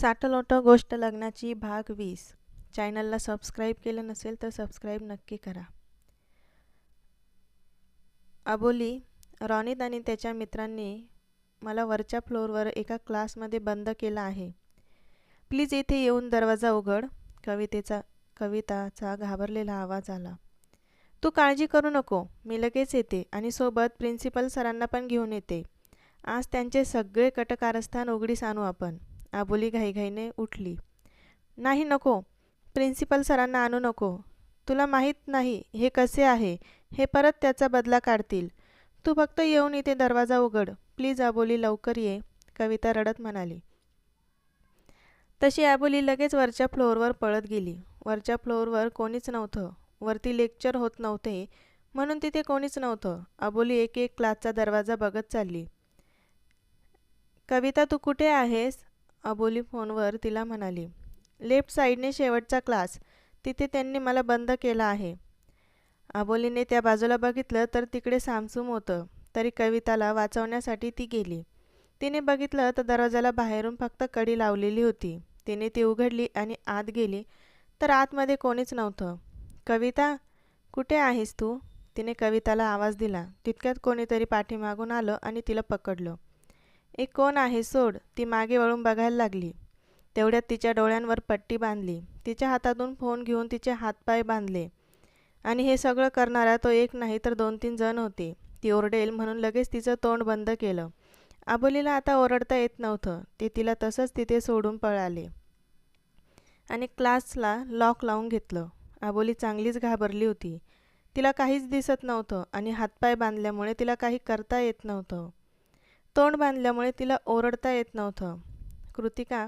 साटलोटो गोष्ट लग्नाची भाग वीस. चॅनलला सबस्क्राईब केलं नसेल तर सबस्क्राईब नक्की करा. अबोली रॉनित आणि त्याच्या मित्रांनी मला वरच्या फ्लोअरवर एका क्लासमध्ये बंद केलं आहे. प्लीज येथे येऊन दरवाजा उघड. कवितेचा कविताचा घाबरलेला आवाज आला. तू काळजी करू नको. मी लगेच येते आणि सोबत प्रिन्सिपल सरांना पण घेऊन येते. आज त्यांचे सगळे कटकारस्थान उघडीस आणू आपण. आबोली घाईघाईने उठली. नाही नको प्रिन्सिपल सरांना आणू नको. तुला माहीत नाही हे कसे आहे हे परत त्याचा बदला काढतील. तू फक्त येऊन इथे दरवाजा उघड. प्लीज आबोली लवकर ये कविता रडत म्हणाली. तशी आबोली लगेच वरच्या फ्लोअरवर पळत गेली. वरच्या फ्लोअरवर कोणीच नव्हतं. वरती लेक्चर होत नव्हते म्हणून तिथे कोणीच नव्हतं. अबोली एक एक क्लासचा दरवाजा बघत चालली. कविता तू कुठे आहेस? अबोली फोनवर तिला म्हणाली लेफ्ट साईडने शेवटचा क्लास. तिथे त्यांनी मला बंद केला आहे. अबोलीने त्या बाजूला बघितलं तर तिकडे सामसूम होतं तरी कविताला वाचवण्यासाठी ती गेली. तिने बघितलं तर दरवाजाला बाहेरून फक्त कडी लावलेली होती. तिने ती उघडली आणि आत गेली तर आतमध्ये कोणीच नव्हतं. कविता कुठे आहेस तू? तिने कविताला आवाज दिला. तितक्यात कोणीतरी पाठीमागून आलं आणि तिला पकडलं. एक कोण आहे सोड ती मागे वळून बघायला लागली. तेवढ्यात तिच्या डोळ्यांवर पट्टी बांधली. तिच्या हातातून फोन घेऊन तिचे हातपाय बांधले. आणि हे सगळं करणारा तो एक नाही तर दोन तीन जण होते. ती ओरडेल म्हणून लगेच तिचं तोंड बंद केलं. आबोलीला आता ओरडता येत नव्हतं. ते तिला तसंच तिथे सोडून पळाले. आणि क्लासला लॉक लावून घेतलं. आबोली चांगलीच घाबरली होती. तिला काहीच दिसत नव्हतं आणि हातपाय बांधल्यामुळे तिला काही करता येत नव्हतं. तोंड बांधल्यामुळे तिला ओरडता येत नव्हतं. कृतिका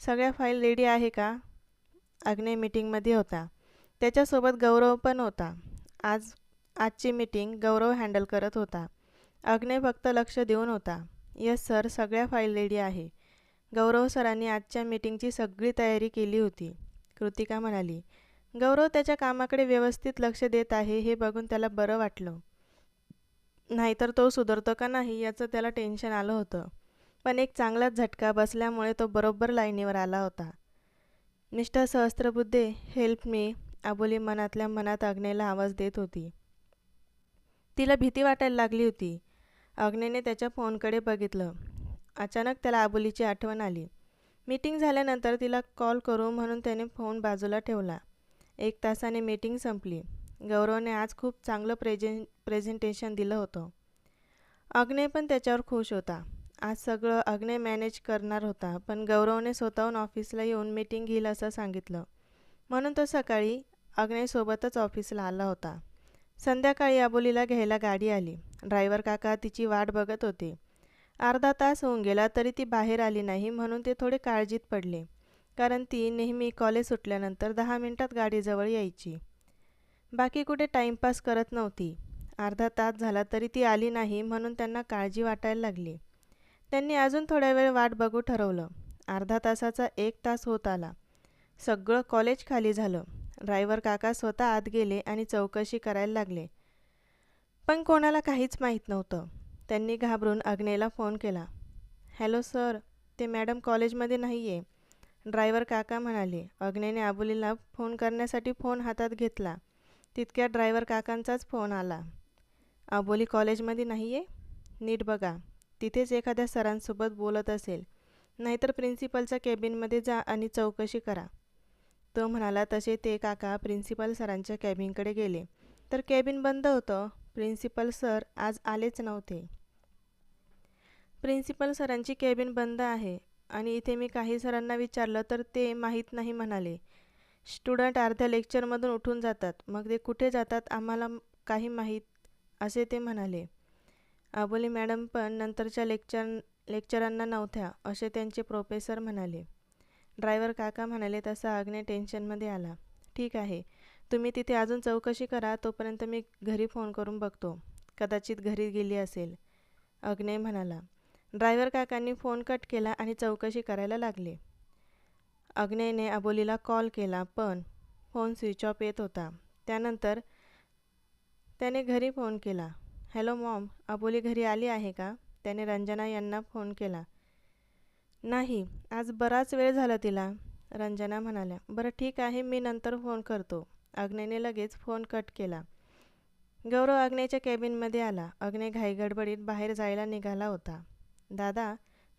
सगळ्या फाईल रेडी आहे का? अग्ने मीटिंगमध्ये होता. त्याच्यासोबत गौरव पण होता. आज आजची मीटिंग गौरव हँडल करत होता. अग्ने फक्त लक्ष देऊन होता. यस सर सगळ्या फाईल रेडी आहे. गौरव सरांनी आजच्या मीटिंगची सगळी तयारी केली होती. कृतिका म्हणाली गौरव त्याच्या कामाकडे व्यवस्थित लक्ष देत आहे हे बघून त्याला बरं वाटलं. नाहीतर तो सुधारतो का नाही याचं त्याला टेन्शन आलं होतं. पण एक चांगलाच झटका बसल्यामुळे तो बरोबर लाईनीवर आला होता. Mister Sahasrabuddhe help me Aboli मनातल्या मनात अग्नेला आवाज देत होती. तिला भीती वाटायला लागली होती. अग्नेने त्याच्या फोनकडे बघितलं. अचानक त्याला आबोलीची आठवण आली. मीटिंग झाल्यानंतर तिला कॉल करू म्हणून त्याने फोन बाजूला ठेवला. एक तासाने मीटिंग संपली. गौरवने आज खूप चांगलं प्रेझें प्रेझेंटेशन दिलं होतं. अग्ने पण त्याच्यावर खुश होता. आज सगळं अग्ने मॅनेज करणार होता पण गौरवने स्वतःहून ऑफिसला येऊन मीटिंग घेईल असं सांगितलं. म्हणून तो सकाळी अग्नेसोबतच ऑफिसला आला होता. संध्याकाळी आबोलीला घ्यायला गाडी आली. ड्रायव्हर काका तिची वाट बघत होते. अर्धा तास होऊन गेला तरी ती बाहेर आली नाही म्हणून ते थोडे काळजीत पडले. कारण ती नेहमी कॉलेज सुटल्यानंतर दहा मिनिटात गाडीजवळ यायची. बाकी कुठे टाईमपास करत नव्हती. अर्धा तास झाला तरी ती आली नाही म्हणून त्यांना काळजी वाटायला लागली. त्यांनी अजून थोड्या वेळ वाट बघू ठरवलं. अर्धा तासाचा एक तास होत आला. सगळं कॉलेज खाली झालं. ड्रायव्हर काका स्वतः आत गेले आणि चौकशी करायला लागले. पण कोणाला काहीच माहीत नव्हतं. त्यांनी घाबरून अग्नेला फोन केला. हॅलो सर ते मॅडम कॉलेजमध्ये नाही आहे ड्रायव्हर काका म्हणाले. अग्नेने आबुलीला फोन करण्यासाठी फोन हातात घेतला. तितक्या ड्रायव्हर काकांचाच फोन आला. आबोली कॉलेजमध्ये नाही आहे नीट बघा. तिथेच एखाद्या सरांसोबत बोलत असेल. नाहीतर प्रिन्सिपलच्या केबिनमध्ये जा आणि चौकशी करा. तो म्हणाला तसे ते काका प्रिन्सिपल सरांच्या कॅबिनकडे गेले. तर कॅबिन बंद होतं. प्रिन्सिपल सर आज आलेच नव्हते. प्रिन्सिपल सरांची कॅबिन बंद आहे. आणि इथे मी काही सरांना विचारलं तर ते माहीत नाही म्हणाले. स्टुडंट अर्ध्या लेक्चरमधून उठून जातात. मग ते कुठे जातात आम्हाला काही माहीत असे ते म्हणाले. अबोली मॅडम पण नंतरच्या लेक्चर लेक्चरांना नव्हत्या असे त्यांचे प्रोफेसर म्हणाले. ड्रायव्हर काका म्हणाले तसा अग्ने टेन्शनमध्ये आला. ठीक आहे. तुम्ही तिथे अजून चौकशी करा तोपर्यंत मी घरी फोन करून बघतो. कदाचित घरी गेली असेल. अग्ने म्हणाला. ड्रायव्हर काकांनी फोन कट केला आणि चौकशी करायला लागले. अग्नेने अबोलीला कॉल केला पण फोन स्विच ऑफ येत होता. त्यानंतर त्याने घरी फोन केला. हॅलो मॉम अबोली घरी आली आहे का? त्याने रंजना यांना फोन केला. नाही आज बराच वेळ झाला तिला रंजना म्हणाल्या. बरं ठीक आहे मी नंतर फोन करतो. अग्नेने लगेच फोन कट केला. गौरव अग्नेच्या कॅबिनमध्ये आला. अग्ने घाईगडबडीत बाहेर जायला निघाला होता. दादा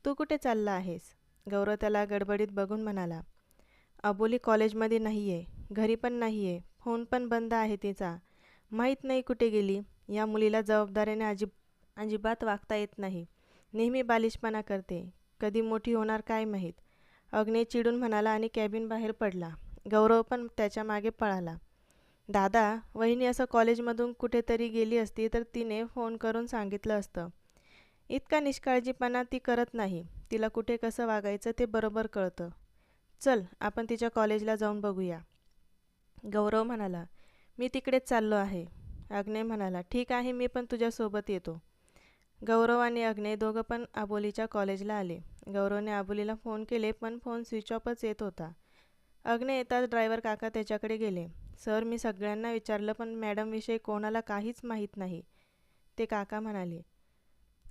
तू कुठे चालला आहेस? गौरव त्याला गडबडीत बघून म्हणाला अबोली कॉलेजमध्ये नाही आहे घरी पण नाही आहे फोन पण बंद आहे तिचा. माहीत नाही कुठे गेली. या मुलीला जबाबदारीने अजिब अजिबात वागता येत नाही. नेहमी बालिशपणा करते. कधी मोठी होणार काय माहीत? अग्ने चिडून म्हणाला आणि कॅबिन बाहेर पडला. गौरव पण त्याच्यामागे पळाला. दादा वहिनी असं कॉलेजमधून कुठेतरी गेली असती तर तिने फोन करून सांगितलं असतं. इतका निष्काळजीपणा ती करत नाही. तिला कुठे कसं वागायचं ते बरोबर कळतं. चल आपण तिच्या कॉलेजला जाऊन बघूया. गौरव म्हणाला मी तिकडेच चाललो आहे. अग्ने म्हणाला ठीक आहे मी पण तुझ्यासोबत येतो. गौरव आणि अग्ने दोघं पण आबोलीच्या कॉलेजला आले. गौरवने आबोलीला फोन केले पण फोन स्विच ऑफच येत होता. अग्ने येताच ड्रायव्हर काका त्याच्याकडे गेले. सर मी सगळ्यांना विचारलं पण मॅडमविषयी कोणाला काहीच माहीत नाही. ते काका म्हणाले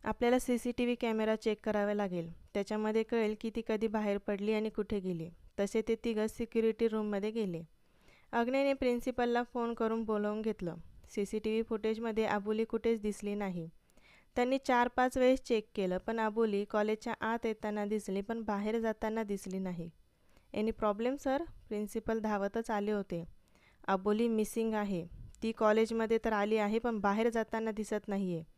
आपल्याला C C T V camera check करावा लागेल. त्याच्यामध्ये कळेल की ती कधी बाहेर पडली आणि कुठे गेली. तसे ते तिघं सिक्युरिटी रूममध्ये गेले. अग्नेने प्रिन्सिपलला फोन करून बोलावून घेतलं. सी सी टी व्ही फुटेजमध्ये आबोली कुठेच दिसली नाही. त्यांनी चार पाच वेळेस चेक केलं पण आबोली कॉलेजच्या आत येताना दिसली पण बाहेर जाताना दिसली नाही. Any problem sir? प्रिन्सिपल धावतच आले होते. आबोली मिसिंग आहे. ती कॉलेजमध्ये तर आली आहे पण बाहेर जाताना दिसत नाही आहे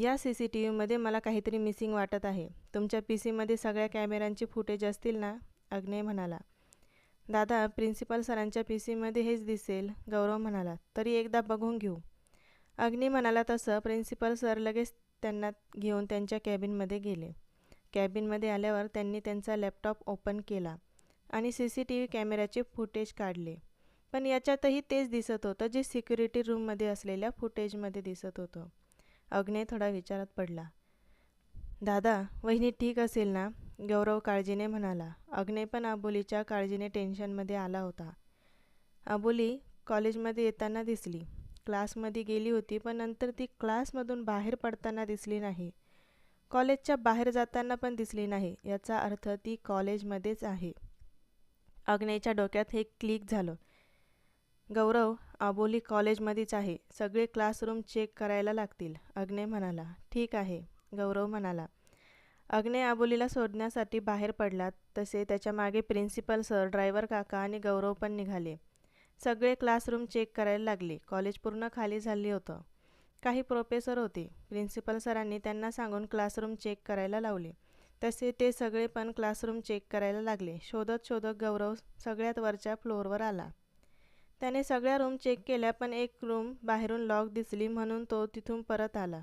या सी सी टी व्हीमध्ये मला काहीतरी मिसिंग वाटत आहे. तुमच्या पी सीमध्ये सगळ्या कॅमेऱ्यांची फुटेज असतील ना? अग्ने म्हणाला. दादा प्रिन्सिपल सरांच्या पी सीमध्ये हेच दिसेल गौरव म्हणाला. तरी एकदा बघून घेऊ. अग्नी म्हणाला तसं प्रिन्सिपल सर लगेच त्यांना घेऊन त्यांच्या कॅबिनमध्ये गेले. कॅबिनमध्ये आल्यावर त्यांनी त्यांचा लॅपटॉप ओपन केला आणि सी सी टी व्ही कॅमेऱ्याचे फुटेज काढले. पण याच्यातही तेच दिसत होतं जे सिक्युरिटी रूममध्ये असलेल्या फुटेजमध्ये दिसत होतं. अग्ने थोडा विचारात पडला. दादा वहिनी ठीक असेल ना? गौरव काळजीने म्हणाला. अग्ने पण अबोलीच्या काळजीने टेन्शनमध्ये आला होता. अबोली कॉलेजमध्ये येताना दिसली. क्लासमध्ये गेली होती पण नंतर ती क्लासमधून बाहेर पडताना दिसली नाही. कॉलेजच्या बाहेर जाताना पण दिसली नाही याचा अर्थ ती कॉलेजमध्येच आहे. अग्नेच्या डोक्यात हे क्लिक झालं. गौरव आबोली कॉलेजमध्येच आहे. सगळे क्लासरूम चेक करायला लागतील. अग्ने म्हणाला ठीक आहे. गौरव म्हणाला अग्ने आबोलीला सोडण्यासाठी बाहेर पडला तसे त्याच्यामागे प्रिन्सिपल सर ड्रायव्हर काका आणि गौरव पण निघाले. सगळे क्लासरूम चेक करायला लागले. कॉलेज पूर्ण खाली झाले होतं. काही प्रोफेसर होते. प्रिन्सिपल सरांनी त्यांना सांगून क्लासरूम चेक करायला लावले. तसे ते सगळे पण क्लासरूम चेक करायला लागले. शोधत शोधत गौरव सगळ्यात वरच्या फ्लोअरवर आला. त्याने सगळ्या रूम चेक केल्या पण एक रूम बाहेरून लॉक दिसली म्हणून तो तिथून परत आला.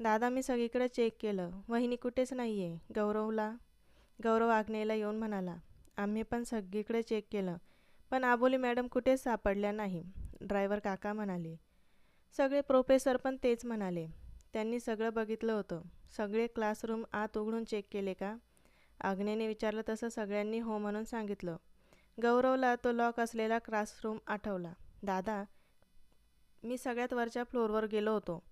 दादा मी सगळीकडे चेक केलं. वहिनी कुठेच नाही आहे गौरवला गौरव आग्नेयला येऊन म्हणाला आम्ही पण सगळीकडे चेक केलं पण आबोली मॅडम कुठेच सापडल्या नाही. ड्रायव्हर काका म्हणाले. सगळे प्रोफेसर पण तेच म्हणाले. त्यांनी सगळं बघितलं होतं. सगळे क्लासरूम आत उघडून चेक केले का? आग्नेने विचारलं तसं सगळ्यांनी हो म्हणून सांगितलं. गौरवला तो लॉक असलेला क्लासरूम आठवला. दादा मी सगळ्यात वरच्या फ्लोअरवर गेलो होतो.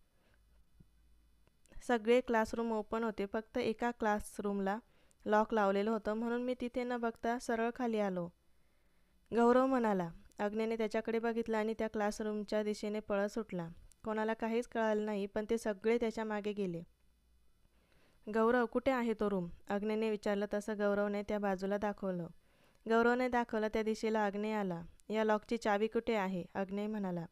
सगळे क्लासरूम ओपन होते. फक्त एका क्लासरूमला लॉक लावलेलं होतं. म्हणून मी तिथे न बघता सरळ खाली आलो. गौरव म्हणाला अग्नेने त्याच्याकडे बघितलं आणि त्या क्लासरूमच्या दिशेने पळत सुटला. कोणाला काहीच कळालं नाही पण ते सगळे त्याच्यामागे गेले. गौरव कुठे आहे तो रूम अग्नेने विचारलं. तसं गौरवने त्या बाजूला दाखवलं. गौरवने दाखवलं त्या दिशेला आग्नेय आला. या लॉकची चावी कुठे आहे? अग्ने म्हणाला.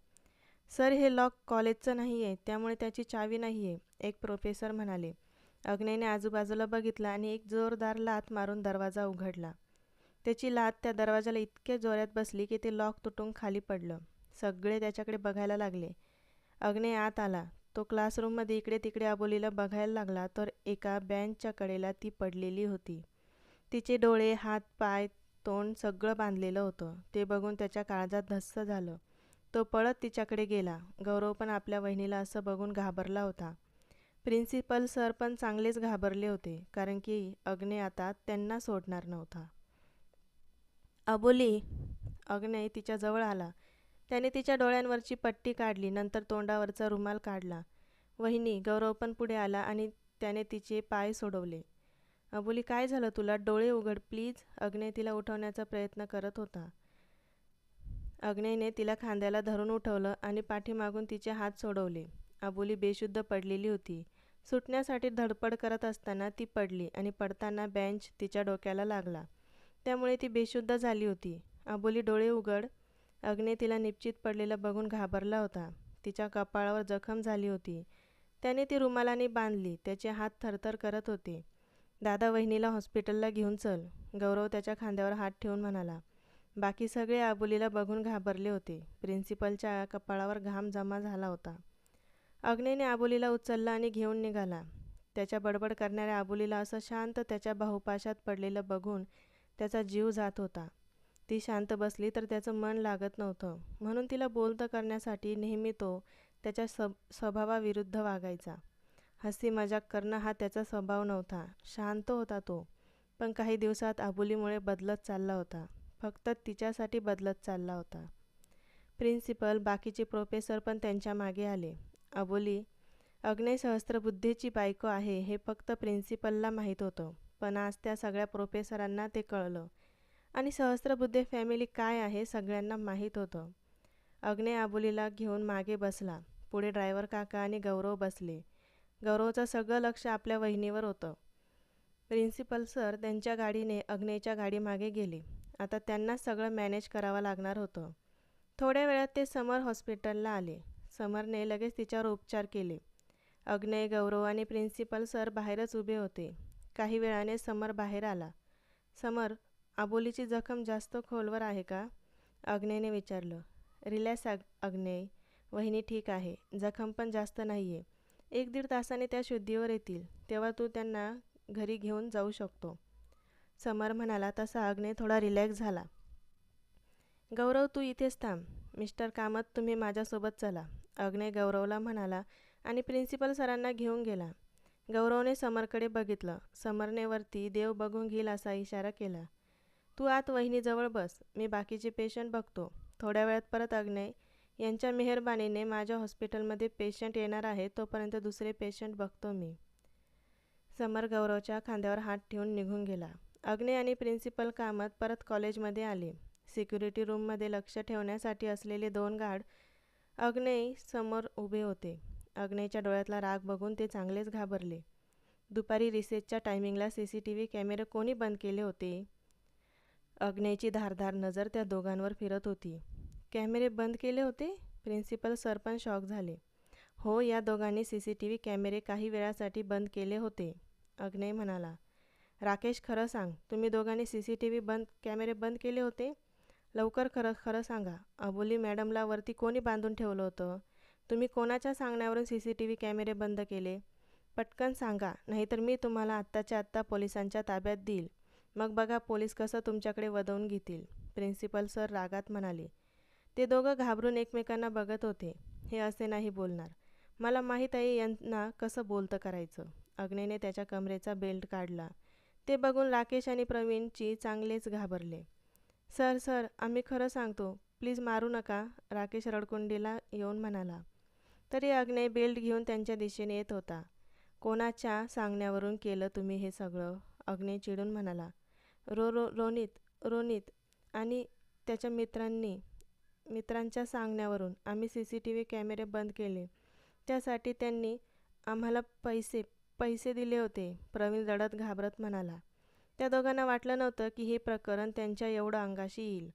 सर हे लॉक कॉलेजचं नाही आहे त्यामुळे त्याची चावी नाही आहे एक प्रोफेसर म्हणाले. अग्नेयने आजूबाजूला बघितलं आणि एक जोरदार लात मारून दरवाजा उघडला. त्याची लात त्या दरवाजाला इतक्या जोरात बसली की ते लॉक तुटून खाली पडलं. सगळे त्याच्याकडे बघायला लागले. अग्ने आत आला. तो क्लासरूममध्ये इकडे तिकडे अबोलीला बघायला लागला तर एका बँचच्या कडेला ती पडलेली होती. तिचे डोळे हात पाय तोंड सगळं बांधलेलं होतं. ते बघून त्याच्या काळजात धस्स झालं. तो पळत तिच्याकडे गेला. गौरव पण आपल्या वहिनीला असं बघून घाबरला होता. प्रिन्सिपल सर पण चांगलेच घाबरले होते कारण की अग्ने आता त्यांना सोडणार नव्हता. अबोली अग्ने तिच्याजवळ आला. त्याने तिच्या डोळ्यांवरची पट्टी काढली नंतर तोंडावरचा रुमाल काढला. वहिनी गौरव पण पुढे आला आणि त्याने तिचे पाय सोडवले. अबोली काय झालं तुला? डोळे उघड प्लीज. अग्नय तिला उठवण्याचा प्रयत्न करत होता. अग्नयने तिला खांद्याला धरून उठवलं आणि पाठीमागून तिचे हात सोडवले. अबोली बेशुद्ध पडलेली होती. सुटण्यासाठी धडपड करत असताना ती पडली आणि पडताना बेंच तिच्या डोक्याला लागला. त्यामुळे ती बेशुद्ध झाली होती. अबोली डोळे उघड. अग्ने तिला निश्चित पडलेलं बघून घाबरला होता. तिच्या कपाळावर जखम झाली होती. त्याने ती रुमालाने बांधली. त्याचे हात थरथर करत होते. दादा वहिनीला हॉस्पिटलला घेऊन चल. गौरव त्याच्या खांद्यावर हात ठेवून म्हणाला बाकी सगळे आबोलीला बघून घाबरले होते. प्रिन्सिपलच्या कपाळावर घाम जमा झाला होता. अग्नेने आबोलीला उचलला आणि घेऊन निघाला. त्याच्या बडबड करणाऱ्या आबोलीला असं शांत त्याच्या बाहुपाशात पडलेलं बघून त्याचा जीव जात होता. ती शांत बसली तर त्याचं मन लागत नव्हतं. म्हणून तिला बोलतं करण्यासाठी नेहमी तो त्याच्या स स्वभावाविरुद्ध वागायचा. हसी मजाक करणं हा त्याचा स्वभाव नव्हता. शांत होता तो पण काही दिवसात आबुलीमुळे बदलत चालला होता. फक्त तिच्यासाठी बदलत चालला होता. प्रिन्सिपल बाकीचे प्रोफेसर पण त्यांच्या मागे आले. अबोली अग्नेय सहस्त्रबुद्धीची बायको आहे हे फक्त प्रिन्सिपलला माहीत होतं पण आज त्या सगळ्या प्रोफेसरांना ते कळलं. आणि सहस्त्रबुद्धे फॅमिली काय आहे सगळ्यांना माहीत होतं. अग्नेय आबोलीला घेऊन मागे बसला. पुढे ड्रायव्हर काका आणि गौरव बसले. गौरवचं सगळं लक्ष आपल्या वहिनीवर होतं. प्रिन्सिपल सर त्यांच्या गाडीने अग्नेयच्या गाडीमागे गेले. आता त्यांना सगळं मॅनेज करावं लागणार होतं. थोड्या वेळात ते समर हॉस्पिटलला आले. समरने लगेच तिच्यावर उपचार केले. अग्नेय गौरव आणि प्रिन्सिपल सर बाहेरच उभे होते. काही वेळाने समर बाहेर आला. समर आबोलीची जखम जास्त खोलवर आहे का? अग्नेने विचारलं. रिलॅक्स अग अग्नेय वहिनी ठीक आहे. जखम पण जास्त नाही आहे एक दीड तासाने त्या शुद्धीवर येतील तेव्हा तू त्यांना घरी घेऊन जाऊ शकतो. समर म्हणाला तसा अग्ने थोडा रिलॅक्स झाला. गौरव तू इथेच थांब. मिस्टर कामत तुम्ही माझ्यासोबत चला. अग्नेय गौरवला म्हणाला आणि प्रिन्सिपल सरांना घेऊन गेला. गौरवने समरकडे बघितलं. समरने वरती देव बघून घेईल असा इशारा केला. तू आत वहिनीजवळ बस. मी बाकीचे पेशंट बघतो. थोड्या वेळात परत अग्ने यांच्या मेहरबानीने माझ्या हॉस्पिटलमध्ये पेशंट येणार आहे तोपर्यंत दुसरे पेशंट बघतो मी. समर गौरवच्या खांद्यावर हात ठेवून निघून गेला. अग्ने आणि प्रिन्सिपल कामत परत कॉलेजमध्ये आले. सिक्युरिटी रूममध्ये लक्ष ठेवण्यासाठी असलेले दोन गार्ड अग्नेय समोर उभे होते. अग्नेयच्या डोळ्यातला राग बघून ते चांगलेच घाबरले. दुपारी रिसेसच्या टायमिंगला सी सी टी व्ही कॅमेरे कोणी बंद केले होते? अग्नेयची धारधार नजर त्या दोघांवर फिरत होती. कॅमेरे बंद केले होते? प्रिन्सिपल सर पण शॉक झाले. हो या दोघांनी सी सी टी व्ही कॅमेरे काही वेळासाठी बंद केले होते अग्नेय म्हणाला. राकेश खरं सांग तुम्ही दोघांनी सी सी टी व्ही बंद कॅमेरे बंद केले होते? लवकर खरं खरं सांगा. अबोली मॅडमला वरती कोणी बांधून ठेवलं होतं? तुम्ही कोणाच्या सांगण्यावरून सी सी टी व्ही कॅमेरे बंद केले? पटकन सांगा नाहीतर मी तुम्हाला आत्ताच्या आत्ता पोलिसांच्या ताब्यात देईल. मग बघा पोलीस कसं तुमच्याकडे वदवून घेतील. प्रिन्सिपल सर रागात म्हणाले. ते दोघं घाबरून एकमेकांना बघत होते. हे असे नाही बोलणार. मला माहीत आहे यांना कसं बोलतं करायचं. अग्नेने त्याच्या कमरेचा बेल्ट काढला. ते बघून राकेश आणि प्रवीणची चांगलेच घाबरले. सर सर आम्ही खरं सांगतो. प्लीज मारू नका राकेश रडकुंडीला येऊन म्हणाला. तरी अग्ने बेल्ट घेऊन त्यांच्या दिशेने येत होता. कोणाच्या सांगण्यावरून केलं तुम्ही हे सगळं? अग्ने चिडून म्हणाला. रो रो रोनित रोनित आणि त्याच्या मित्रांनी मित्रांच्या सांगण्यावरून आम्ही सी सी टी व्ही कॅमेरे बंद केले. त्यासाठी त्यांनी आम्हाला पैसे पैसे दिले होते प्रवीण रडत घाबरत म्हणाला. त्या दोघांना वाटलं नव्हतं की हे प्रकरण त्यांच्या एवढं अंगाशी येईल.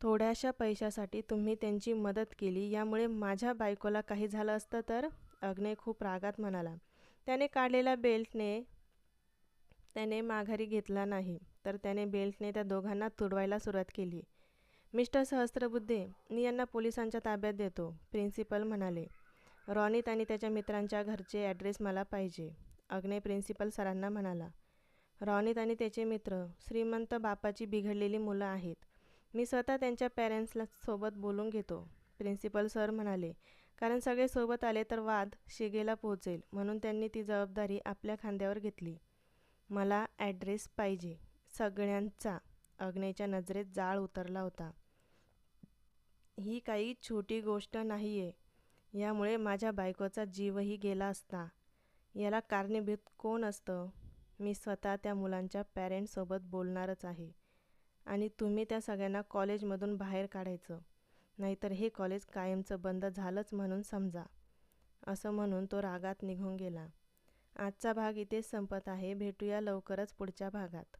थोड्याशा पैशासाठी तुम्ही त्यांची मदत केली यामुळे माझ्या बायकोला काही झालं असतं तर? अग्नेय खूप रागात म्हणाला. त्याने काढलेल्या बेल्टने त्याने माघारी घेतला नाही तर त्याने बेल्टने त्या दोघांना तुडवायला सुरुवात केली. मिस्टर सहस्त्रबुद्धे मी यांना पोलिसांच्या ताब्यात देतो प्रिन्सिपल म्हणाले. रॉनित आणि त्याच्या मित्रांच्या घरचे ॲड्रेस मला पाहिजे अग्नेय प्रिन्सिपल सरांना म्हणाला. रॉनित आणि त्याचे मित्र श्रीमंत बापाची बिघडलेली मुलं आहेत. मी स्वतः त्यांच्या पॅरेंट्सला सोबत बोलून घेतो प्रिन्सिपल सर म्हणाले. कारण सगळे सोबत आले तर वाद शिगेला पोहोचेल म्हणून त्यांनी ती जबाबदारी आपल्या खांद्यावर घेतली. मला ॲड्रेस पाहिजे सगळ्यांचा. अग्नेच्या नजरेत जाळ उतरला होता. ही काही छोटी गोष्ट नाही आहे यामुळे माझ्या बायकोचा जीवही गेला असता. याला कारणीभूत कोण असतं? मी स्वतः त्या मुलांच्या पॅरेंट्ससोबत बोलणारच आहे. आणि तुम्ही त्या सगळ्यांना कॉलेजमधून बाहेर काढायचं. नाहीतर हे कॉलेज कायमचं बंद झालंच म्हणून समजा. असं म्हणून तो रागात निघून गेला. आजचा भाग इथेच संपत आहे. भेटूया लवकरच पुढच्या भागात.